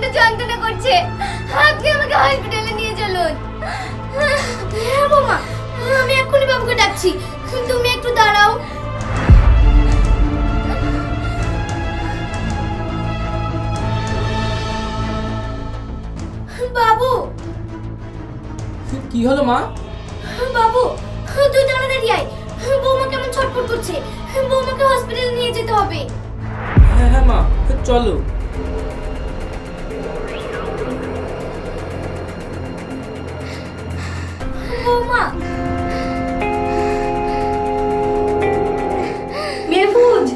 প্রচণ্ড যন্ত্রণা করছে। আপনি আমাকে হসপিটালে নিয়ে চলুন। হ্যাঁ বৌমা আমি এক্ষুনি বাবুকে ডাকছি। তুমি একটু দাঁড়াও। বাবু। কি হলো মা? বাবু তুই তাড়াতাড়ি আয়। বৌমা কেমন ছটফট করছে। বৌমাকে হসপিটালে নিয়ে যেতে হবে। হ্যাঁ হ্যাঁ মা চলো। বৌমা মেহফুজ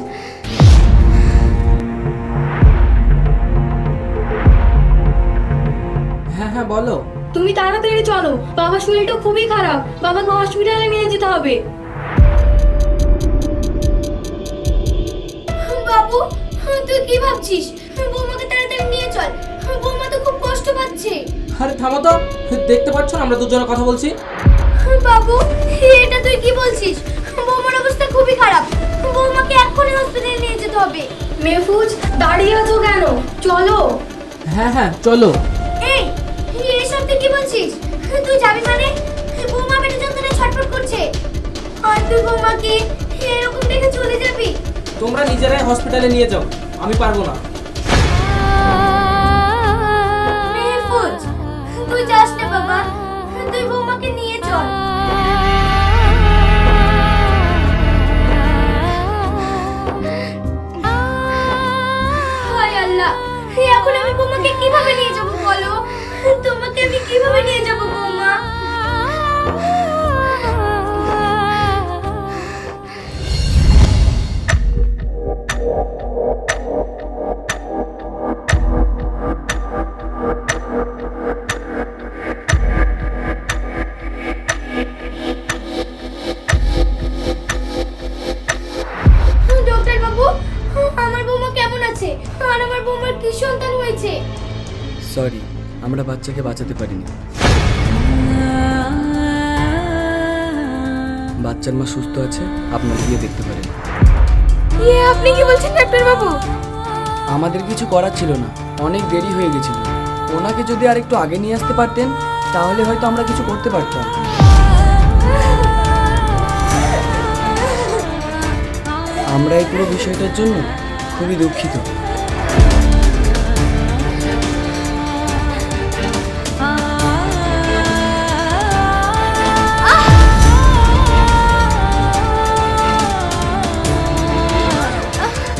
হ্যাঁ হ্যাঁ বলো। তুমি তাড়াতাড়ি চলো। বাবার শরীরটা খুবই খারাপ। বাবাকে হসপিটালে নিয়ে যেতে হবে। বাবু তুই কি ভাবছিস? বৌমাকে তাড়াতাড়ি নিয়ে চল। বৌমা তো খুব কষ্ট পাচ্ছে। আরে থামো তো। দেখতে পাচ্ছ না আমরা দুজনে কথা বলছি। বাবু এটা তুই কি বলছিস? বৌমার অবস্থা খুবই খারাপ। বৌমাকে এক্ষুনি হসপিটালে নিয়ে যেতে হবে। মেহফুজ দাঁড়িয়ে আছো কেন? চলো। হ্যাঁ হ্যাঁ চলো। এই এসব তুই কি বলছিস? তুই যাবি মানে? বৌমা পেটে যন্ত্রণা ছটফট করছে। আর তুই বৌমাকে এরকম দেখে চলে যাবি? তোমরা নিজেরাই হসপিটালে নিয়ে যাও। আমি পারব না। তুই যাস না বাবা। তুই বৌমাকে নিয়ে চল। এখন সরি আমরা বাচ্চাকে বাঁচাতে পারিনি। বাচ্চার মা সুস্থ আছে আপনারা গিয়ে দেখতে পারেন। ইয়ে আপনি কি বলছেন ডাক্তার বাবু আমাদের কিছু করার ছিল না অনেক দেরি হয়ে গেছিল। ওনাকে যদি আর একটু আগে নিয়ে আসতে পারতেন তাহলে হয়তো আমরা কিছু করতে পারতাম। আমরা এই পুরো বিষয়টার জন্য খুবই দুঃখিত।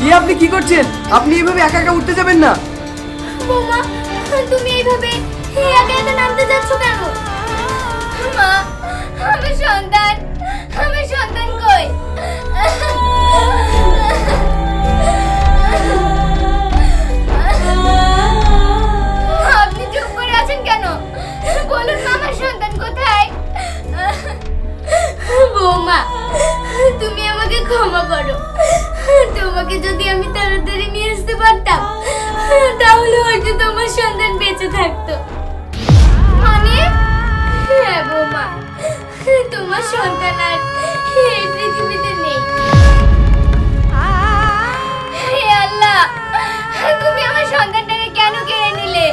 কি আপনি কি করছেন? আপনি এইভাবে একা একা উঠতে যাবেন না। বৌমা, তুমি এইভাবে একা একা নামতে যাচ্ছ কেন? মা, আমার সন্তান আমার সন্তান কই? আপনি চুপ করে আছেন কেন? বলুন আমার সন্তান কোথায়? বৌমা, তুমি আমাকে ক্ষমা করো। তোমাকে যদি আমি তাড়াতাড়ি নিয়ে আসতে পারতাম, তাহলে হয়তো তোমার সন্তান বেঁচে থাকতো। মানে? হ্যাঁ বৌমা, তোমার সন্তান আর এই পৃথিবীতে নেই। হে আল্লাহ, তুমি আমার সন্তানটাকে কেন কেড়ে নিলে?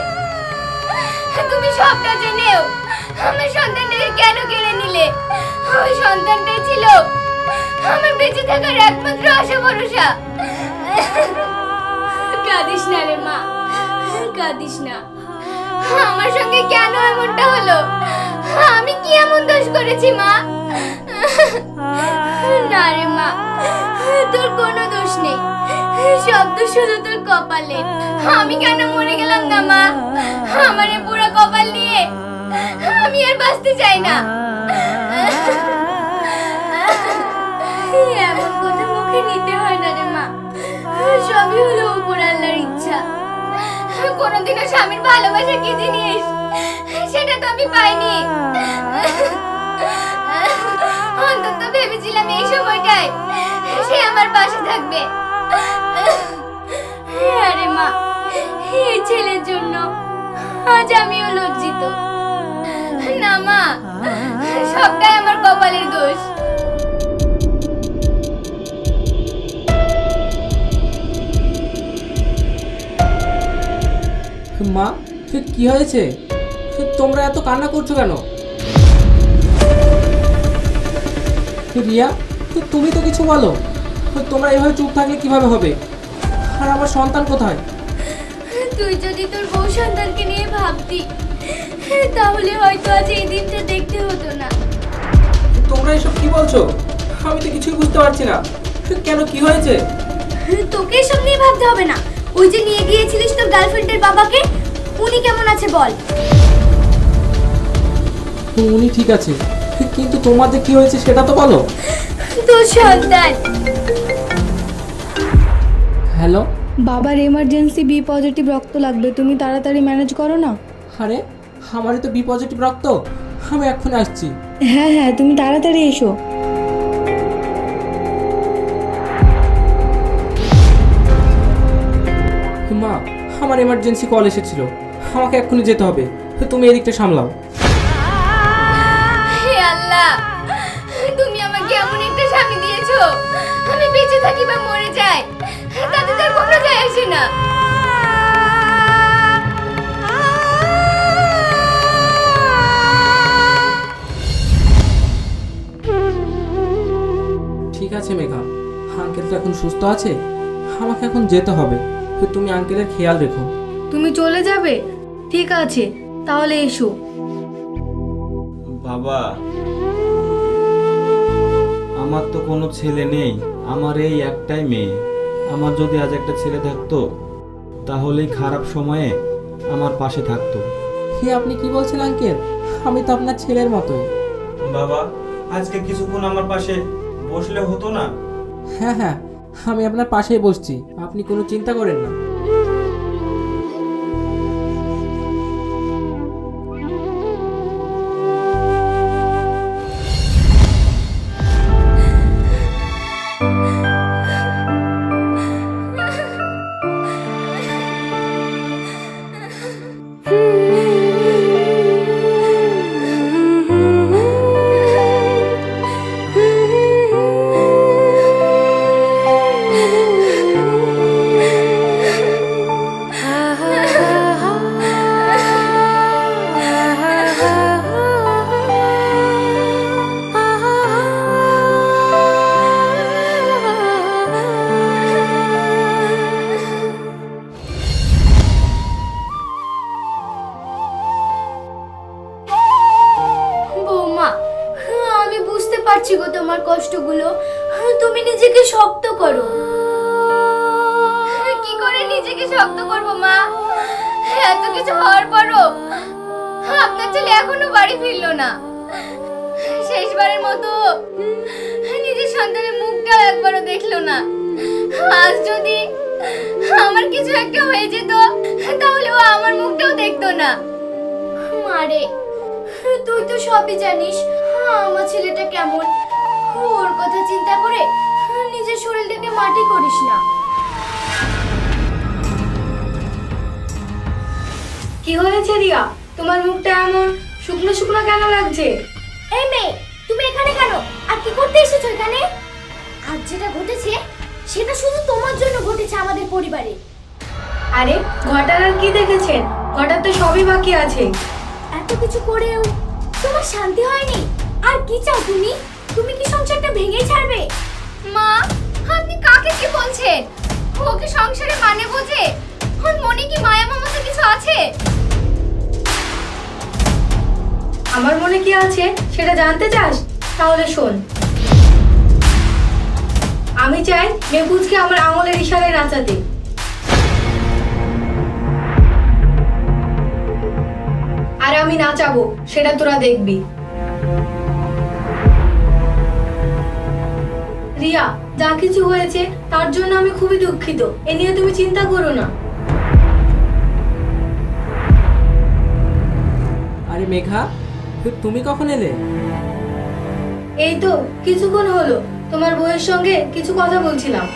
তুমি সবটা জেনেও আমার সন্তানটাকে কেন কেড়ে নিলে? ওই সন্তানটাই ছিল আমার বেঁচে থাকার একমাত্র আশা ভরসা। কাঁদিস না রে মা, কাঁদিস না। আমার সঙ্গে কেন এমনটা হলো? আমি কি এমন দোষ করেছি, মা? না রে মা, তোর কোনো দোষ নেই। সব দোষ শুধু তোর কপালে। আমি কেন মরে গেলাম না, মা? আমার পুরো কপাল নিয়ে আমি আর বাঁচতে চাই না। এমন কথা মুখে নিতে হয় না রে মা। সবই হলো উপর আল্লাহর ইচ্ছা। কোনোদিনও স্বামীর ভালোবাসা কি জিনিস? সেটা তো আমি পাইনি। অন্তত ভেবেছিলাম এই সময়টায় সে আমার পাশে থাকবে। আরে মা এই ছেলের জন্য আজ আমিও লজ্জিত। না মা, সবটাই আমার কপালের দোষ। মা? কি হয়েছে? তোমরা এত কান্না করছ কেন? রিয়া তুমি তো কিছু বলো। তোমরা এভাবে চুপ থাকলে কীভাবে হবে? আর আমার সন্তান কোথায়? তুই যদি তোর বউ সন্তানকে নিয়ে ভাবতি তাহলে হয়তো আজ এই দিনটা দেখতে হতো না। তোমরা এসব কি বলছো? আমি তো কিছুই বুঝতে পারছি না। কেন কি হয়েছে? তোকে এসব নিয়ে ভাবতে হবে না। ওই যে নিয়ে গিয়েছিলিস তোর গার্লফ্রেন্ডের বাবাকে? উনি কেমন আছে বল। উনি ঠিক আছে। কিন্তু তোমাদের কি হয়েছে সেটা তো বলো। তোর সন্তান হ্যালো বাবার এমার্জেন্সি বি পজিটিভ রক্ত লাগবে তুমি তাড়াতাড়ি ম্যানেজ করো না। আরে আমারই তো বি পজিটিভ রক্ত। আমি এখন আসছি। হ্যাঁ হ্যাঁ তুমি তাড়াতাড়ি এসো। আমার এমার্জেন্সি কল এসেছিল। আমাকে এক্ষুনি যেতে হবে। তুমি এদিকটা সামলাও। হে আল্লাহ তুমি আমাকে এমন একটা স্বামী দিয়েছ। আমি বেঁচে থাকি বা মরে যাই তাতে তার কোনো যায় আসে না। ঠিক আছে মেঘা। আঙ্কেল তো এখন সুস্থ আছে। আমাকে এখন যেতে হবে। তুমি আঙ্কেলের খেয়াল রেখো। তুমি চলে যাবে? ঠিক আছে তাহলে এসো। বাবা আমার তো কোনো ছেলে নেই আমার এই একটাই মেয়ে। আমার যদি আজ একটা ছেলে থাকতো তাহলেই খারাপ সময়ে আমার পাশে থাকতো। হে আপনি কি বলছেন আঙ্কেল? আমি তো আপনার ছেলের মতো বাবা আজকে কিছুক্ষণ আমার পাশে বসলে হতো না? হ্যাঁ হ্যাঁ আমি আপনার পাশেই বসছি। আপনি কোনো চিন্তা করেন না। বাড়ি ফিরলো না? শেষবারের মতো নিজের সন্তানের মুখটাও একবারও দেখল না। আজ যদি আমার কিছু একটা হয়ে যেত, তাহলে ও আমার মুখটাও দেখতো না। মারে তুই তো সবই জানিস, আমার ছেলেটা কেমন? ওর কথা চিন্তা করে নিজের শরীরটাকে মাটি করিস না। কি হয়েছে রিয়া? তোমার মুখটা এমন শুকনো শুকনো কেন লাগছে? এই মেয়ে তুমি এখানে কেন? আর কি করতে এসেছ এখানে? আজ যেটা ঘটেছে সেটা শুধু তোমার জন্য ঘটেছে আমাদের পরিবারে। আরে ঘটার আর কি দেখেছেন? ঘটার তো সবই বাকি আছে। এত কিছু করেও তোমার শান্তি হয়নি? আর কি চাও তুমি? তুমি কি সংসারটা ভেঙে ছাড়বে? মা আপনি কাকে কি বলছেন? ওকে সংসারে মানে বোঝে? ওর মনে কি মায়া মমতা কিছু আছে? আমার মনে কি আছে? সেটা জানতে চাস? তাহলে শোন। আমি চাই মেহবুজকে আমার আঙুলের ইশারায় নাচাতে। আর আমি নাচাবো, সেটা তোরা দেখবি। রিয়া, যা কিছু হয়েছে, তার জন্য আমি খুবই দুঃখিত। এ নিয়ে তুমি চিন্তা করো না। আরে মেঘা তুমি কখন এলে? এই তো কিছুক্ষণ হলো। তোমার বউয়ের সঙ্গে কিছু কথা বলছিলাম।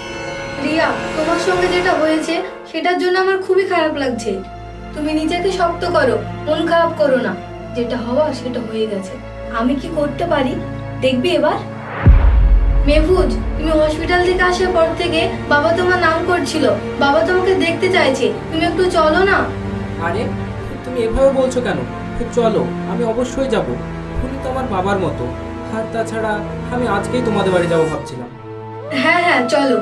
রিয়া তোমার সঙ্গে যেটা হয়েছে সেটার জন্য আমার খুবই খারাপ লাগছে। তুমি নিজেকে শক্ত করো মন খারাপ করো না। যেটা হওয়ার সেটা হয়ে গেছে। আমি কি করতে পারি? দেখবি এবার? মেহফুজ তুমি হসপিটাল থেকে আসার পর থেকে বাবা তোমার নাম করছিল। বাবা তোমাকে দেখতে চাইছে। তুমি একটু চলো না। আরে তুমি এভাবে বলছো কেন? চলো, আমি অবশ্যই যাব। তুমি তো আমার বাবার মতো। আর তাছাড়া আমি আজকেই তোমাদের বাড়ি যাব ভাবছিলাম। হ্যাঁ হ্যাঁ চলো।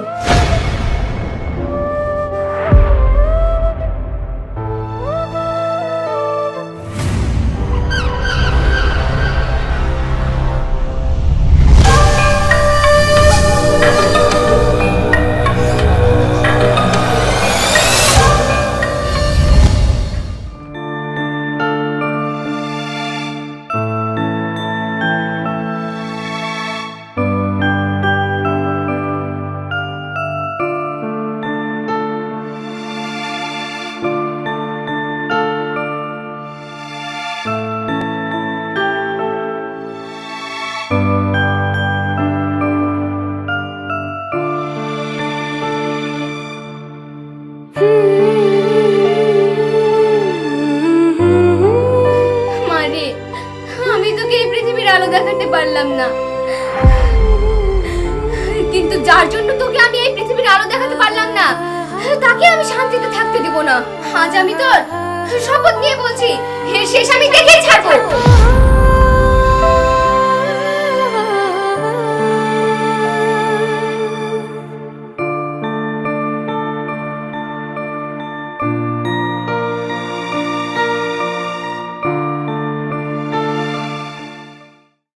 দেব না। আজ আমি তোর শপথ নিয়ে বলছি। শেষ আমি দেখেই ছাড়বো।